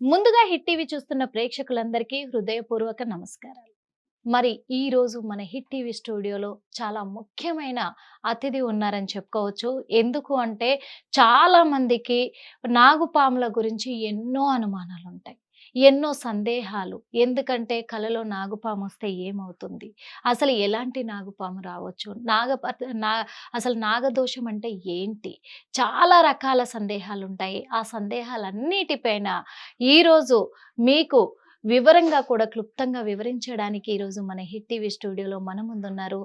ముందుగా hit TV చూస్తున్న ప్రేక్షకులందరికీ హృదయపూర్వక నమస్కారాలు. మరి ఈ రోజు మన హిట్ టీవీ స్టూడియోలో చాలా ముఖ్యమైన అతిథి ఉన్నారని చెప్పుకోవచ్చు. ఎందుకు అంటే చాలా మందికి నాగుపాముల గురించి ఎన్నో అనుమానాలు ఉంటాయి ఎన్నో సందేహాలు. ఎందుకంటే కలలో నాగుపాము వస్తే ఏమవుతుంది? అసలు ఎలాంటి నాగుపాము రావచ్చు? నాగ నా అసలు నాగదోషం అంటే ఏంటి? చాలా రకాల సందేహాలు ఉంటాయి ఆ సందేహాలన్నిటిపైన ఈరోజు మీకు వివరంగా కూడా క్లుప్తంగా వివరించడానికి ఈరోజు మన హిట్ టీవీ స్టూడియోలో మన ముందున్నారు.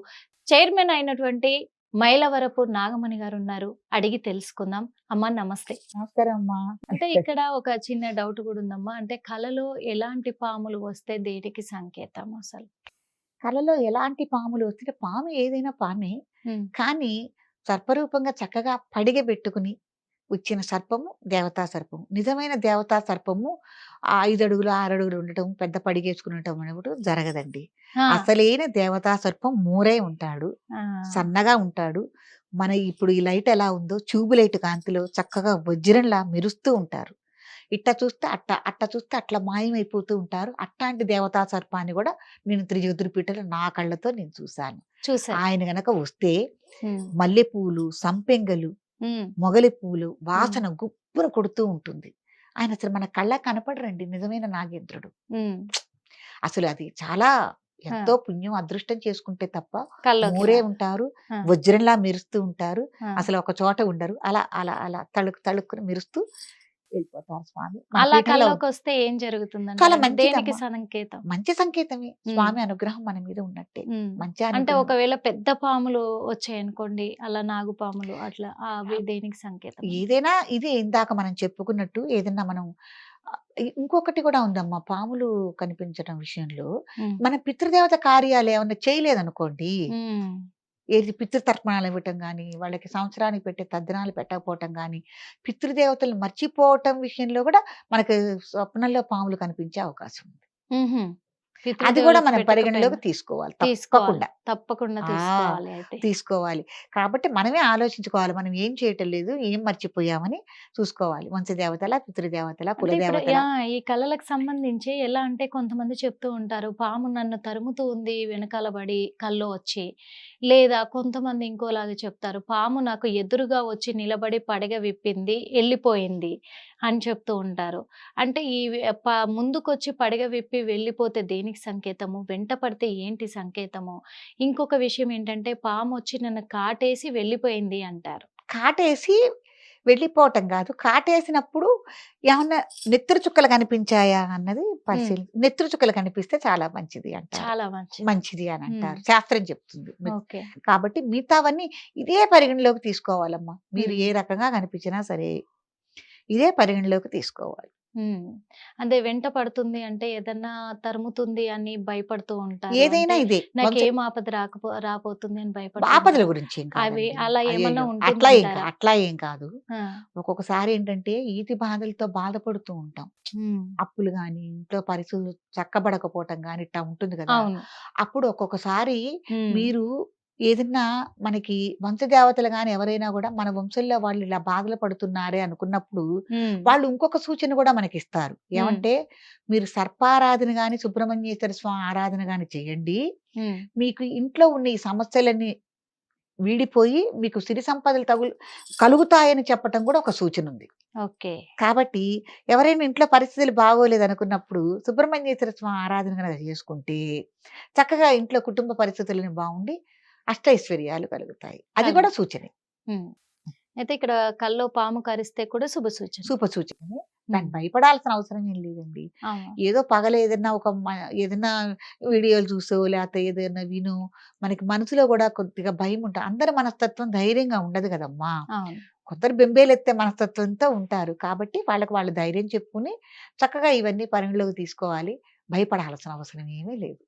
చైర్మన్ అయినటువంటి మైలవరపు నాగమణి గారు ఉన్నారు అడిగి తెలుసుకుందాం. అమ్మా నమస్తే. నమస్కారం అమ్మా. అంటే ఇక్కడ ఒక చిన్న డౌట్ కూడా ఉందమ్మా. అంటే కలలో ఎలాంటి పాములు వస్తే దేనికి సంకేతం అసలు? కళలో ఎలాంటి పాములు వస్తే పాము ఏదైనా పామే. కానీ సర్పరూపంగా చక్కగా పడిగ పెట్టుకుని వచ్చిన సర్పము దేవతా సర్పము. నిజమైన దేవతా సర్పము ఆ ఐదు అడుగులు ఆరు అడుగులు ఉండటం పెద్ద పడిగేసుకుని ఉండటం అనేప్పుడు జరగదండి. అసలైన దేవతా సర్పం మూరే ఉంటాడు. సన్నగా ఉంటాడు. మన ఇప్పుడు ఈ లైట్ ఎలా ఉందో ట్యూబ్ లైట్ కాంతిలో చక్కగా వజ్రంలా మెరుస్తూ ఉంటారు. ఇట్ట చూస్తే అట్ట అట్ట చూస్తే అట్లా మాయమైపోతూ ఉంటారు. అట్లాంటి దేవతా సర్పాన్ని కూడా నేను త్రిజోతిరిపీఠలో నా కళ్ళతో నేను చూశాను. చూసా ఆయన గనక వస్తే మల్లెపూలు సంపెంగలు మొగలి పూలు వాసన గుప్పున కొడుతూ ఉంటుంది. ఆయన అసలు మన కళ్ళ కనపడరండి నిజమైన నాగేంద్రుడు. అసలు అది చాలా ఎంతో పుణ్యం అదృష్టం చేసుకుంటే తప్ప కల్లోకి మూరే రా. ఉంటారు వజ్రంలా మెరుస్తూ ఉంటారు. అసలు ఒక చోట ఉండరు. అలా అలా అలా తళుకు తళుక్కుని మెరుస్తూ వెళ్ళిపోతారు స్వామి. అలా కల్లోకి వస్తే ఏం అంటే మంచిదమ్మా. దేనికి సంకేతం? మంచి సంకేతమే. స్వామి అనుగ్రహం మన మీద ఉన్నట్టే. మంచి అంటే. ఒకవేళ పెద్ద పాములు వచ్చాయనుకోండి అలా నాగుపాములు అట్లా అవి దేనికి సంకేతం ఏదైనా ఇది ఇందాక మనం చెప్పుకున్నట్టు ఏదైనా మనం ఇంకొకటి కూడా ఉందమ్మా. పాములు కనిపించడం విషయంలో మన పితృదేవత కార్యాలు ఏమన్నా చేయలేదనుకోండి ఏది పితృతర్పణాలు ఇవ్వటం కానీ వాళ్ళకి సంవత్సరానికి పెట్టే తద్దనాలు పెట్టకపోవటం కానీ పితృదేవతలు మర్చిపోవటం విషయంలో కూడా మనకి స్వప్నంలో పాములు కనిపించే అవకాశం ఉంది. అది కూడా మనం పరిగణలోకి తీసుకోవాలి తప్పకుండా. తప్పకుండా తీసుకోవాలి తీసుకోవాలి. కాబట్టి మనమే ఆలోచించుకోవాలి. మనం ఏం చేయటం లేదు ఏం మర్చిపోయామని చూసుకోవాలి. వంశదేవతల పితృదేవతల కులదేవతల ఈ కళలకు సంబంధించి ఎలా అంటే కొంతమంది చెప్తూ ఉంటారు పాము నన్ను తరుముతూ ఉంది వెనకాల పడి కల్లో వచ్చి. లేదా కొంతమంది ఇంకోలాగా చెప్తారు పాము నాకు ఎదురుగా వచ్చి నిలబడి పడగ విప్పింది వెళ్ళిపోయింది అని చెప్తూ ఉంటారు. అంటే ఈ ముందుకొచ్చి పడగ విప్పి వెళ్ళిపోతే దేనికి సంకేతము వెంట పడితే ఏంటి సంకేతము? ఇంకొక విషయం ఏంటంటే పాము వచ్చి నన్ను కాటేసి వెళ్ళిపోయింది అంటారు. కాటేసి వెళ్ళిపోవటం కాదు. కాటేసినప్పుడు ఏమన్నా నెత్తురు చుక్కలు కనిపించాయా అన్నది పరిశీలి నెత్తురు చుక్కలు కనిపిస్తే చాలా మంచిది అంటారు. చాలా మంచిది. మంచిది అని అంటారు. శాస్త్రం చెప్తుంది. ఓకే. కాబట్టి మిగతావన్నీ ఇదే పరిగణలోకి తీసుకోవాలమ్మా. మీరు. ఏ రకంగా కనిపించినా సరే ఇదే పరిగణలోకి తీసుకోవాలి. అదే వెంట పడుతుంది అంటే ఏదన్నా తరుముతుంది అని భయపడుతూ ఉంటారు. ఏదైనా అంటే ఇదే. నాకు ఏం ఆపద రాకపో రాబోతుంది అని భయపడుతూ ఆపదల. గురించి అవి. అలా ఏమన్నా అట్లా ఏం అట్లా ఏం కాదు. ఒక్కొక్కసారి ఏంటంటే ఈతి బాధలతో బాధపడుతూ ఉంటాం. అప్పులు గాని ఇంట్లో పరిస్థితులు చక్కబడకపోవటం గాని ఇట్లా ఉంటుంది కదా. అప్పుడు ఒక్కొక్కసారి. మీరు ఏదన్నా మనకి వంశదేవతలు గాని ఎవరైనా కూడా మన వంశంలో వాళ్ళు ఇలా బాధలు పడుతున్నారే అనుకున్నప్పుడు. వాళ్ళు ఇంకొక సూచన కూడా మనకి ఇస్తారు ఏమంటే మీరు సర్పారాధన గాని సుబ్రహ్మణ్యేశ్వర స్వామి ఆరాధన గాని చేయండి. మీకు ఇంట్లో ఉన్న ఈ సమస్యలన్నీ వీడిపోయి మీకు సిరి సంపదలు తగులు కలుగుతాయని చెప్పటం కూడా ఒక సూచన ఉంది. ఓకే. కాబట్టి ఎవరైనా ఇంట్లో పరిస్థితులు బాగోలేదు అనుకున్నప్పుడు సుబ్రహ్మణ్యేశ్వర స్వామి ఆరాధన కనుక చేసుకుంటే చక్కగా ఇంట్లో కుటుంబ పరిస్థితులను బాగుండి అష్టైశ్వర్యాలు కలుగుతాయి. అది కూడా సూచనే. అయితే ఇక్కడ కల్లో పాము కరిస్తే కూడా శుభ సూచన. శుభ సూచనే. దాన్ని. భయపడాల్సిన అవసరం ఏం లేదండి. ఏదో పగల ఏదైనా ఒక ఏదైనా వీడియోలు చూసో లేకపోతే ఏదైనా విను మనకి మనసులో కూడా కొద్దిగా భయం ఉంటుంది అందరి మనస్తత్వం ధైర్యంగా ఉండదు కదమ్మా. కొందరు బెంబేలెత్తే మనస్తత్వంతో ఉంటారు. కాబట్టి వాళ్ళకి వాళ్ళు ధైర్యం చెప్పుకుని చక్కగా ఇవన్నీ పరిగణలోకి తీసుకోవాలి. భయపడాల్సిన అవసరం ఏమీ లేదు.